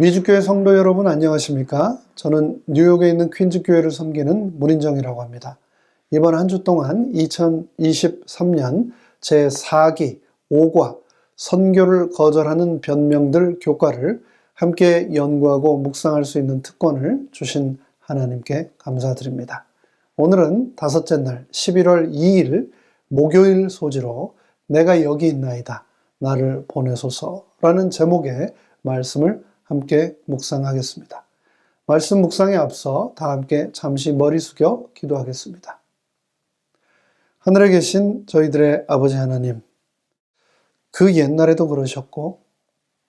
미주교회 성도 여러분 안녕하십니까? 저는 뉴욕에 있는 퀸즈 교회를 섬기는 문인정이라고 합니다. 이번 한 주 동안 2023년 제4기 5과 선교를 거절하는 변명들 교과를 함께 연구하고 묵상할 수 있는 특권을 주신 하나님께 감사드립니다. 오늘은 다섯째 날 11월 2일 목요일 소지로 내가 여기 있나이다. 나를 보내소서라는 제목의 말씀을 함께 묵상하겠습니다. 말씀 묵상에 앞서 다 함께 잠시 머리 숙여 기도하겠습니다. 하늘에 계신 저희들의 아버지 하나님, 그 옛날에도 그러셨고,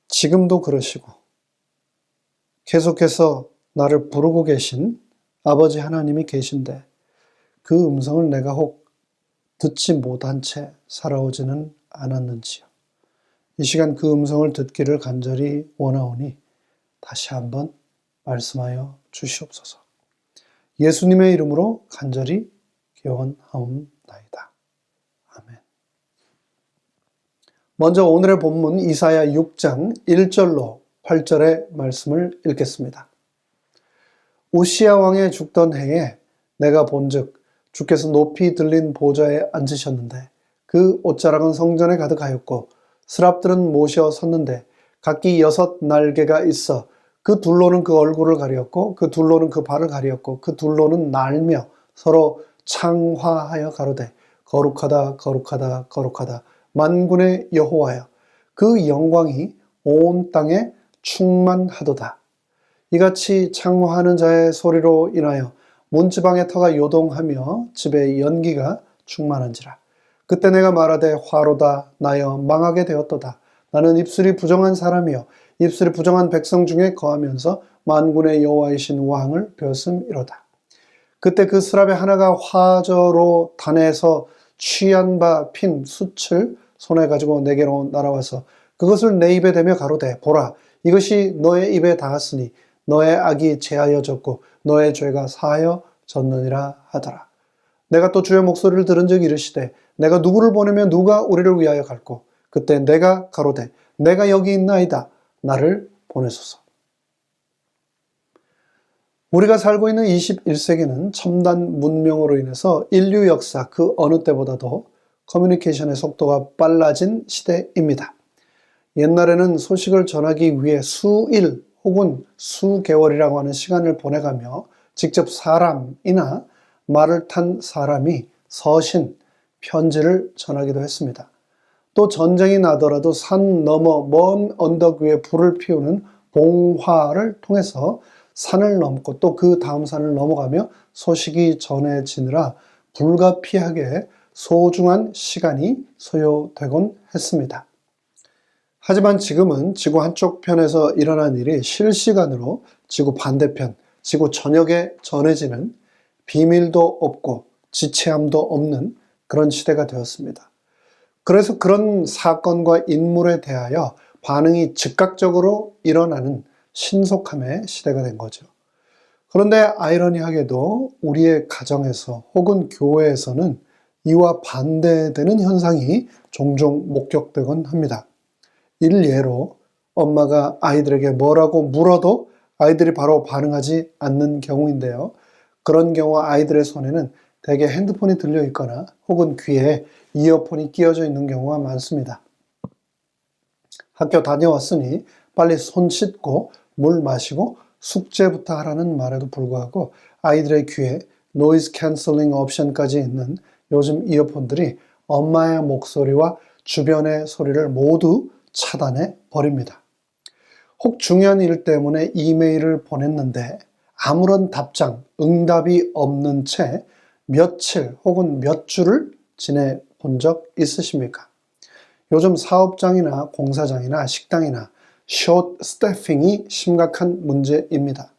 지금도 그러시고, 계속해서 나를 부르고 계신 아버지 하나님이 계신데, 그 음성을 내가 혹 듣지 못한 채 살아오지는 않았는지요. 이 시간 그 음성을 듣기를 간절히 원하오니 다시 한번 말씀하여 주시옵소서. 예수님의 이름으로 간절히 기원하옵나이다. 아멘. 먼저 오늘의 본문 이사야 6장 1절로 8절의 말씀을 읽겠습니다. 우시야 왕의 죽던 해에 내가 본즉 주께서 높이 들린 보좌에 앉으셨는데 그 옷자락은 성전에 가득하였고 스랍들은 모셔 섰는데 각기 여섯 날개가 있어 그 둘로는 그 얼굴을 가리었고 그 둘로는 그 발을 가리었고 그 둘로는 날며 서로 창화하여 가로되 거룩하다 거룩하다 거룩하다. 만군의 여호와여 그 영광이 온 땅에 충만하도다. 이같이 창화하는 자의 소리로 인하여 문지방의 터가 요동하며 집에 연기가 충만한지라. 그때 내가 말하되 화로다 나여 망하게 되었도다 나는 입술이 부정한 사람이요 입술이 부정한 백성 중에 거하면서 만군의 여호와이신 왕을 벼슴이로다. 그때 그 스랍의 하나가 화저로 단에서 취한 바 핀 숯을 손에 가지고 내게로 날아와서 그것을 내 입에 대며 가로되 보라 이것이 너의 입에 닿았으니 너의 악이 제하여졌고 너의 죄가 사하여졌느니라 하더라. 내가 또 주의 목소리를 들은 적 이르시되 내가 누구를 보내면 누가 우리를 위하여 갈고 그때 내가 가로되 내가 여기 있나이다 나를 보내소서. 우리가 살고 있는 21세기는 첨단 문명으로 인해서 인류 역사 그 어느 때보다도 커뮤니케이션의 속도가 빨라진 시대입니다. 옛날에는 소식을 전하기 위해 수일 혹은 수개월이라고 하는 시간을 보내가며 직접 사람이나 말을 탄 사람이 서신, 편지를 전하기도 했습니다. 또 전쟁이 나더라도 산 너머 먼 언덕 위에 불을 피우는 봉화를 통해서 산을 넘고 또 그 다음 산을 넘어가며 소식이 전해지느라 불가피하게 소중한 시간이 소요되곤 했습니다. 하지만 지금은 지구 한쪽 편에서 일어난 일이 실시간으로 지구 반대편, 지구 전역에 전해지는 비밀도 없고 지체함도 없는 그런 시대가 되었습니다. 그래서 그런 사건과 인물에 대하여 반응이 즉각적으로 일어나는 신속함의 시대가 된 거죠. 그런데 아이러니하게도 우리의 가정에서 혹은 교회에서는 이와 반대되는 현상이 종종 목격되곤 합니다. 일예로 엄마가 아이들에게 뭐라고 물어도 아이들이 바로 반응하지 않는 경우인데요. 그런 경우 아이들의 손에는 대개 핸드폰이 들려 있거나 혹은 귀에 이어폰이 끼어져 있는 경우가 많습니다. 학교 다녀왔으니 빨리 손 씻고 물 마시고 숙제부터 하라는 말에도 불구하고 아이들의 귀에 노이즈 캔슬링 옵션까지 있는 요즘 이어폰들이 엄마의 목소리와 주변의 소리를 모두 차단해 버립니다. 혹 중요한 일 때문에 이메일을 보냈는데 아무런 답장, 응답이 없는 채 며칠 혹은 몇 주를 지내 본 적 있으십니까? 요즘 사업장이나 공사장이나 식당이나 숏 스태핑이 심각한 문제입니다.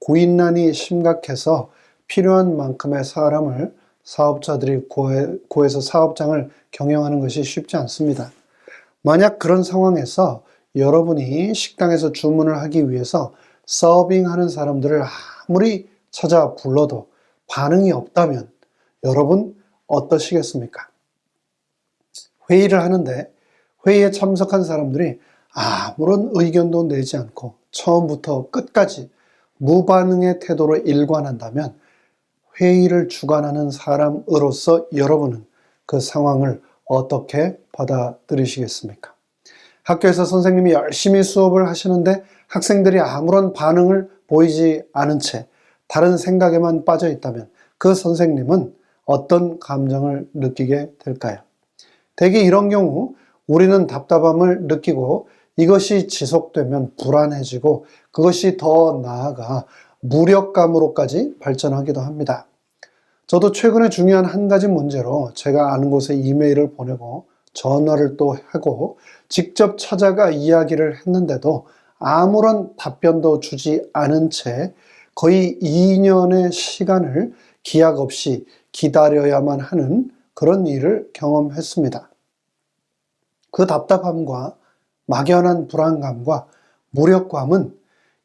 구인난이 심각해서 필요한 만큼의 사람을 사업자들이 구해, 구해서 사업장을 경영하는 것이 쉽지 않습니다. 만약 그런 상황에서 여러분이 식당에서 주문을 하기 위해서 서빙하는 사람들을 아무리 찾아 불러도 반응이 없다면 여러분 어떠시겠습니까? 회의를 하는데 회의에 참석한 사람들이 아무런 의견도 내지 않고 처음부터 끝까지 무반응의 태도로 일관한다면 회의를 주관하는 사람으로서 여러분은 그 상황을 어떻게 받아들이시겠습니까? 학교에서 선생님이 열심히 수업을 하시는데 학생들이 아무런 반응을 보이지 않은 채 다른 생각에만 빠져 있다면 그 선생님은 어떤 감정을 느끼게 될까요? 대개 이런 경우 우리는 답답함을 느끼고 이것이 지속되면 불안해지고 그것이 더 나아가 무력감으로까지 발전하기도 합니다. 저도 최근에 중요한 한 가지 문제로 제가 아는 곳에 이메일을 보내고 전화를 또 하고 직접 찾아가 이야기를 했는데도 아무런 답변도 주지 않은 채 거의 2년의 시간을 기약 없이 기다려야만 하는 그런 일을 경험했습니다. 그 답답함과 막연한 불안감과 무력감은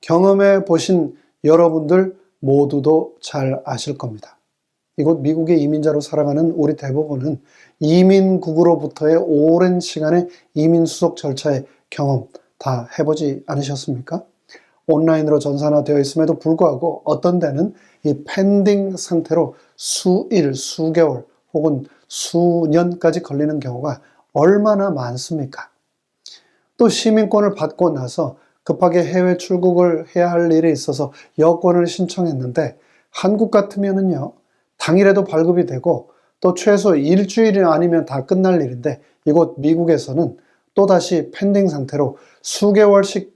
경험해 보신 여러분들 모두도 잘 아실 겁니다. 이곳 미국의 이민자로 살아가는 우리 대부분은 이민국으로부터의 오랜 시간의 이민 수속 절차의 경험 다 해보지 않으셨습니까? 온라인으로 전산화되어 있음에도 불구하고 어떤 데는 이 펜딩 상태로 수일, 수개월 혹은 수년까지 걸리는 경우가 얼마나 많습니까? 또 시민권을 받고 나서 급하게 해외 출국을 해야 할 일이 있어서 여권을 신청했는데 한국 같으면은요, 당일에도 발급이 되고 또 최소 일주일 아니면 다 끝날 일인데 이곳 미국에서는 또다시 펜딩 상태로 수개월씩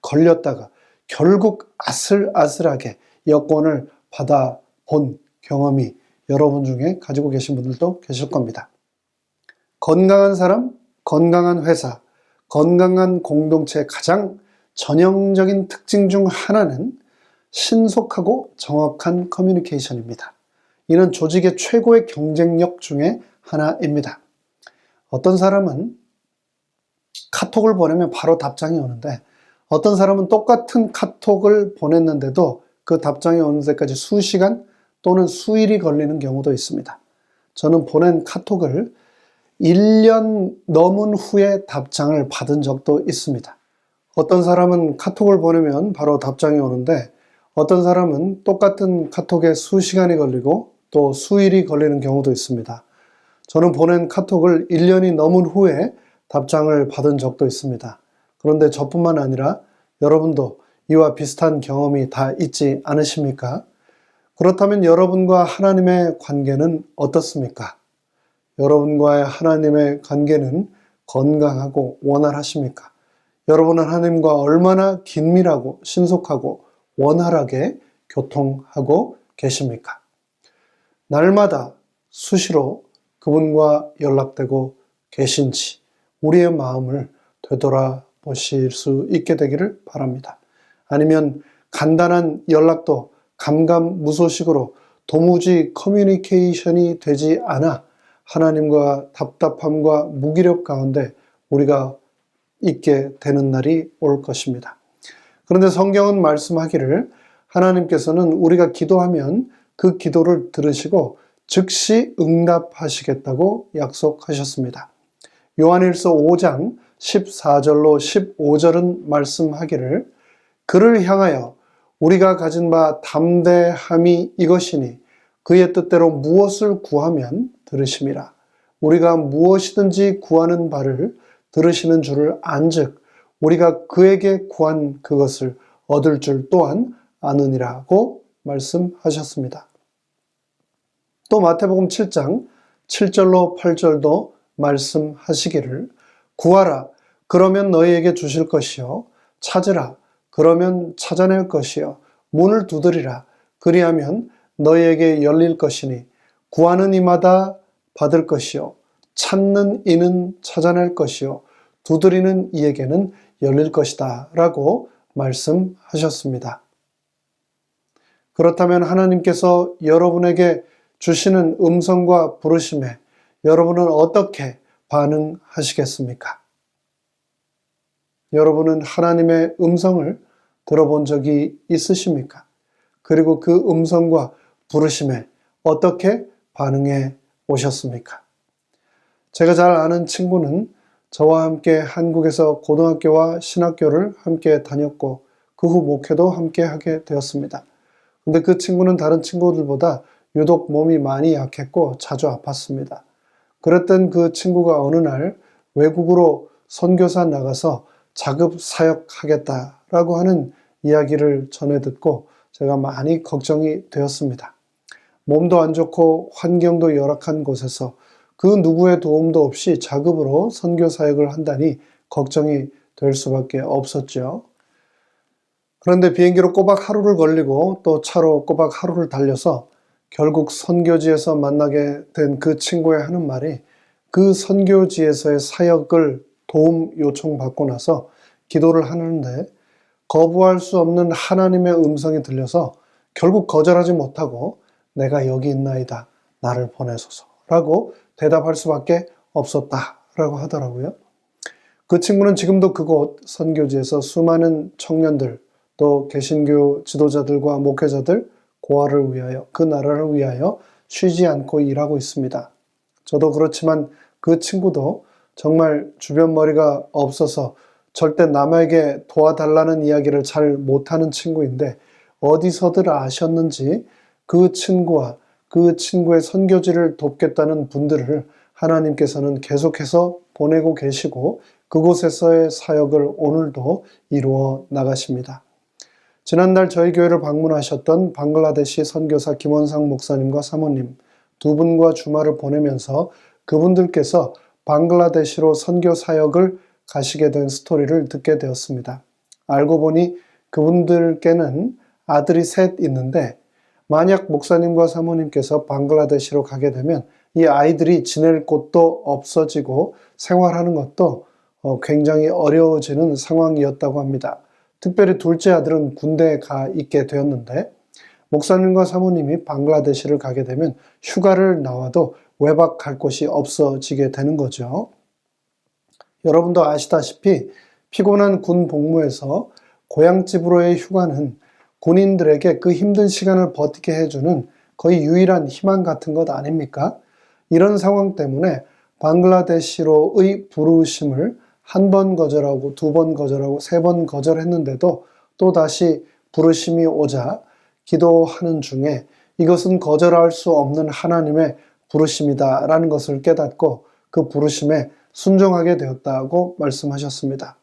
걸렸다가 결국 아슬아슬하게 여권을 받아 본 경험이 여러분 중에 가지고 계신 분들도 계실 겁니다. 건강한 사람, 건강한 회사, 건강한 공동체의 가장 전형적인 특징 중 하나는 신속하고 정확한 커뮤니케이션입니다. 이는 조직의 최고의 경쟁력 중에 하나입니다. 어떤 사람은 카톡을 보내면 바로 답장이 오는데 어떤 사람은 똑같은 카톡을 보냈는데도 그 답장이 오는 데까지 수시간 또는 수일이 걸리는 경우도 있습니다. 저는 보낸 카톡을 1년 넘은 후에 답장을 받은 적도 있습니다. 어떤 사람은 카톡을 보내면 바로 답장이 오는데 어떤 사람은 똑같은 카톡에 수시간이 걸리고 또 수일이 걸리는 경우도 있습니다. 저는 보낸 카톡을 1년이 넘은 후에 답장을 받은 적도 있습니다. 그런데 저뿐만 아니라 여러분도 이와 비슷한 경험이 다 있지 않으십니까? 그렇다면 여러분과 하나님의 관계는 어떻습니까? 여러분과의 하나님의 관계는 건강하고 원활하십니까? 여러분은 하나님과 얼마나 긴밀하고 신속하고 원활하게 교통하고 계십니까? 날마다 수시로 그분과 연락되고 계신지 우리의 마음을 되돌아 보실 수 있게 되기를 바랍니다. 아니면 간단한 연락도 감감무소식으로 도무지 커뮤니케이션이 되지 않아 하나님과 답답함과 무기력 가운데 우리가 있게 되는 날이 올 것입니다. 그런데 성경은 말씀하기를 하나님께서는 우리가 기도하면 그 기도를 들으시고 즉시 응답하시겠다고 약속하셨습니다. 요한일서 5장 14절로 15절은 말씀하기를 그를 향하여 우리가 가진 바 담대함이 이것이니 그의 뜻대로 무엇을 구하면 들으심이라. 우리가 무엇이든지 구하는 바를 들으시는 줄을 안즉 우리가 그에게 구한 그것을 얻을 줄 또한 아느니라고 말씀하셨습니다. 또 마태복음 7장 7절로 8절도 말씀하시기를 구하라. 그러면 너희에게 주실 것이요. 찾으라. 그러면 찾아낼 것이요. 문을 두드리라. 그리하면 너희에게 열릴 것이니 구하는 이마다 받을 것이요. 찾는 이는 찾아낼 것이요. 두드리는 이에게는 열릴 것이다. 라고 말씀하셨습니다. 그렇다면 하나님께서 여러분에게 주시는 음성과 부르심에 여러분은 어떻게 반응하시겠습니까? 여러분은 하나님의 음성을 들어본 적이 있으십니까? 그리고 그 음성과 부르심에 어떻게 반응해 오셨습니까? 제가 잘 아는 친구는 저와 함께 한국에서 고등학교와 신학교를 함께 다녔고 그 후 목회도 함께 하게 되었습니다. 근데 그 친구는 다른 친구들보다 유독 몸이 많이 약했고 자주 아팠습니다. 그랬던 그 친구가 어느 날 외국으로 선교사 나가서 자급 사역하겠다라고 하는 이야기를 전해 듣고 제가 많이 걱정이 되었습니다. 몸도 안 좋고 환경도 열악한 곳에서 그 누구의 도움도 없이 자급으로 선교 사역을 한다니 걱정이 될 수밖에 없었죠. 그런데 비행기로 꼬박 하루를 걸리고 또 차로 꼬박 하루를 달려서 결국 선교지에서 만나게 된 그 친구의 하는 말이 그 선교지에서의 사역을 도움 요청받고 나서 기도를 하는데 거부할 수 없는 하나님의 음성이 들려서 결국 거절하지 못하고 내가 여기 있나이다. 나를 보내소서. 라고 대답할 수밖에 없었다 라고 하더라고요. 그 친구는 지금도 그곳 선교지에서 수많은 청년들 또 개신교 지도자들과 목회자들 고아를 위하여 그 나라를 위하여 쉬지 않고 일하고 있습니다. 저도 그렇지만 그 친구도 정말 주변 머리가 없어서 절대 남에게 도와달라는 이야기를 잘 못하는 친구인데 어디서들 아셨는지 그 친구와 그 친구의 선교지를 돕겠다는 분들을 하나님께서는 계속해서 보내고 계시고 그곳에서의 사역을 오늘도 이루어 나가십니다. 지난달 저희 교회를 방문하셨던 방글라데시 선교사 김원상 목사님과 사모님 두 분과 주말을 보내면서 그분들께서 방글라데시로 선교 사역을 가시게 된 스토리를 듣게 되었습니다. 알고 보니 그분들께는 아들이 셋 있는데 만약 목사님과 사모님께서 방글라데시로 가게 되면 이 아이들이 지낼 곳도 없어지고 생활하는 것도 어, 굉장히 어려워지는 상황이었다고 합니다. 특별히 둘째 아들은 군대에 가 있게 되었는데 목사님과 사모님이 방글라데시를 가게 되면 휴가를 나와도 외박 갈 곳이 없어지게 되는 거죠. 여러분도 아시다시피 피곤한 군 복무에서 고향집으로의 휴가는 군인들에게 그 힘든 시간을 버티게 해주는 거의 유일한 희망 같은 것 아닙니까? 이런 상황 때문에 방글라데시로의 부르심을 한 번 거절하고 두 번 거절하고 세 번 거절했는데도 또 다시 부르심이 오자 기도하는 중에 이것은 거절할 수 없는 하나님의 부르심이다 라는 것을 깨닫고 그 부르심에 순종하게 되었다고 말씀하셨습니다.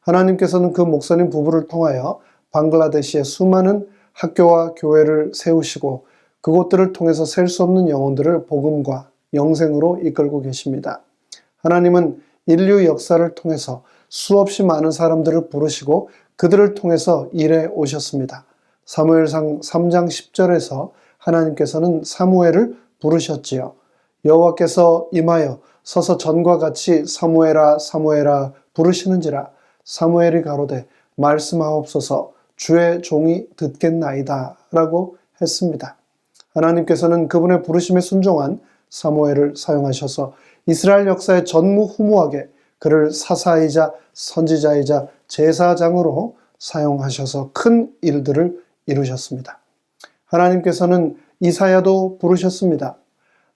하나님께서는 그 목사님 부부를 통하여 방글라데시의 수많은 학교와 교회를 세우시고 그곳들을 통해서 셀 수 없는 영혼들을 복음과 영생으로 이끌고 계십니다. 하나님은 인류 역사를 통해서 수없이 많은 사람들을 부르시고 그들을 통해서 일해 오셨습니다. 사무엘상 3장 10절에서 하나님께서는 사무엘을 부르셨지요. 여호와께서 임하여 서서 전과 같이 사무엘아 사무엘아 부르시는지라 사무엘이 가로되 말씀하옵소서 주의 종이 듣겠나이다 라고 했습니다. 하나님께서는 그분의 부르심에 순종한 사무엘을 사용하셔서 이스라엘 역사의 전무후무하게 그를 사사이자 선지자이자 제사장으로 사용하셔서 큰 일들을 이루셨습니다. 하나님께서는 이사야도 부르셨습니다.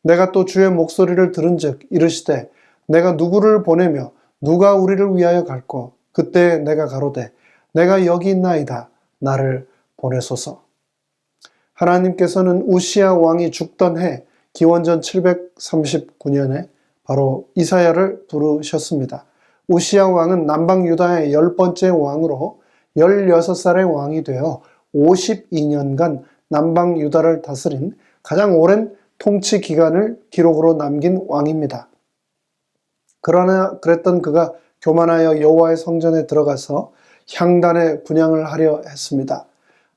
내가 또 주의 목소리를 들은즉 이르시되 내가 누구를 보내며 누가 우리를 위하여 갈고 그때 내가 가로되 내가 여기 있나이다 나를 보내소서. 하나님께서는 우시아 왕이 죽던 해 기원전 739년에 바로 이사야를 부르셨습니다. 우시아 왕은 남방 유다의 열 번째 왕으로 16살의 왕이 되어 52년간 남방 유다를 다스린 가장 오랜 통치 기간을 기록으로 남긴 왕입니다. 그러나 그랬던 그가 교만하여 여호와의 성전에 들어가서 향단의 분양을 하려 했습니다.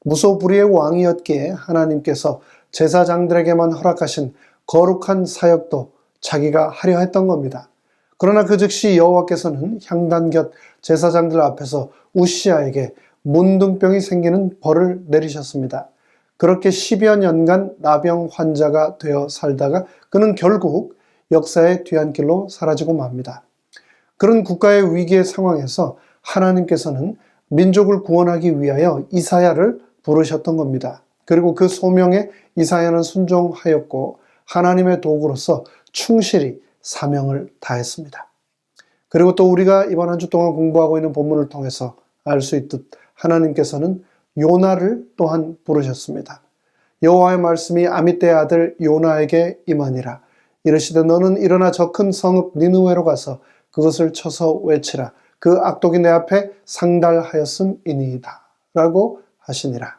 무소불위의 왕이었기에 하나님께서 제사장들에게만 허락하신 거룩한 사역도 자기가 하려 했던 겁니다. 그러나 그 즉시 여호와께서는 향단 곁 제사장들 앞에서 우시아에게 문둥병이 생기는 벌을 내리셨습니다. 그렇게 10여 년간 나병 환자가 되어 살다가 그는 결국 역사의 뒤안길로 사라지고 맙니다. 그런 국가의 위기의 상황에서 하나님께서는 민족을 구원하기 위하여 이사야를 부르셨던 겁니다. 그리고 그 소명에 이사야는 순종하였고 하나님의 도구로서 충실히 사명을 다했습니다. 그리고 또 우리가 이번 한 주 동안 공부하고 있는 본문을 통해서 알 수 있듯 하나님께서는 요나를 또한 부르셨습니다. 여호와의 말씀이 아미떼의 아들 요나에게 임하니라. 이르시되 너는 일어나 저 큰 성읍 니느웨로 가서 그것을 쳐서 외치라. 그 악독이 내 앞에 상달하였음이니이다. 라고 하시니라.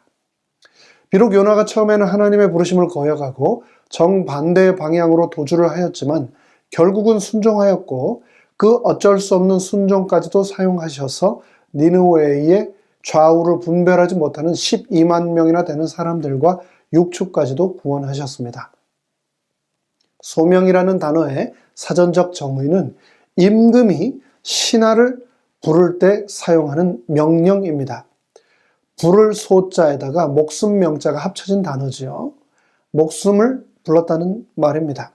비록 요나가 처음에는 하나님의 부르심을 거역하고 정반대의 방향으로 도주를 하였지만 결국은 순종하였고 그 어쩔 수 없는 순종까지도 사용하셔서 니느웨의 좌우를 분별하지 못하는 12만 명이나 되는 사람들과 육축까지도 구원하셨습니다. 소명이라는 단어의 사전적 정의는 임금이 신하를 부를 때 사용하는 명령입니다. 부를 소자에다가 목숨 명자가 합쳐진 단어지요. 목숨을 불렀다는 말입니다.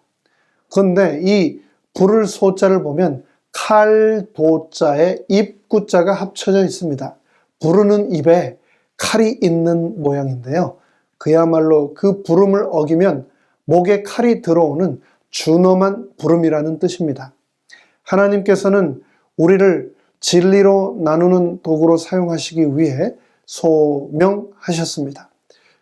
그런데 이 부를 소자를 보면 칼 도자에 입구자가 합쳐져 있습니다. 부르는 입에 칼이 있는 모양인데요. 그야말로 그 부름을 어기면 목에 칼이 들어오는 준엄한 부름이라는 뜻입니다. 하나님께서는 우리를 진리로 나누는 도구로 사용하시기 위해 소명하셨습니다.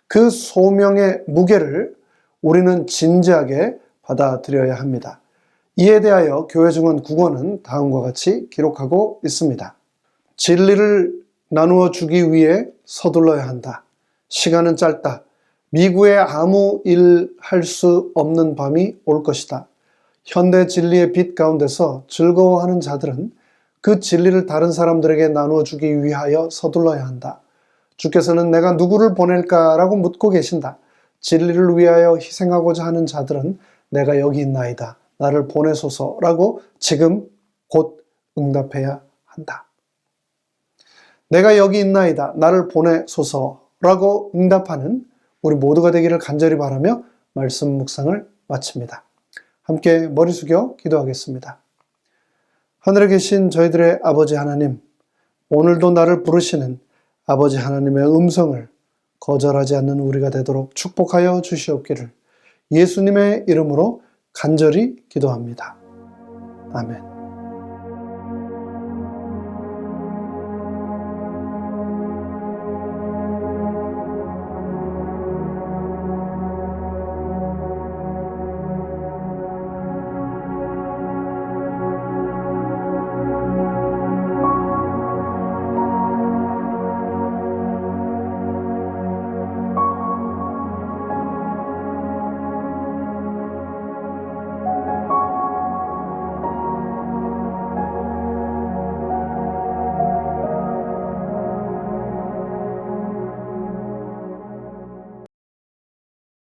그 소명의 무게를 우리는 진지하게 받아들여야 합니다. 이에 대하여 교회 증언 국어는 다음과 같이 기록하고 있습니다. 진리를 나누어 주기 위해 서둘러야 한다. 시간은 짧다. 미국에 아무 일 할 수 없는 밤이 올 것이다. 현대 진리의 빛 가운데서 즐거워하는 자들은 그 진리를 다른 사람들에게 나누어 주기 위하여 서둘러야 한다. 주께서는 내가 누구를 보낼까라고 묻고 계신다. 진리를 위하여 희생하고자 하는 자들은 내가 여기 있나이다. 나를 보내소서라고 지금 곧 응답해야 한다. 내가 여기 있나이다. 나를 보내소서라고 응답하는 우리 모두가 되기를 간절히 바라며 말씀 묵상을 마칩니다. 함께 머리 숙여 기도하겠습니다. 하늘에 계신 저희들의 아버지 하나님, 오늘도 나를 부르시는 아버지 하나님의 음성을 거절하지 않는 우리가 되도록 축복하여 주시옵기를 예수님의 이름으로 간절히 기도합니다. 아멘.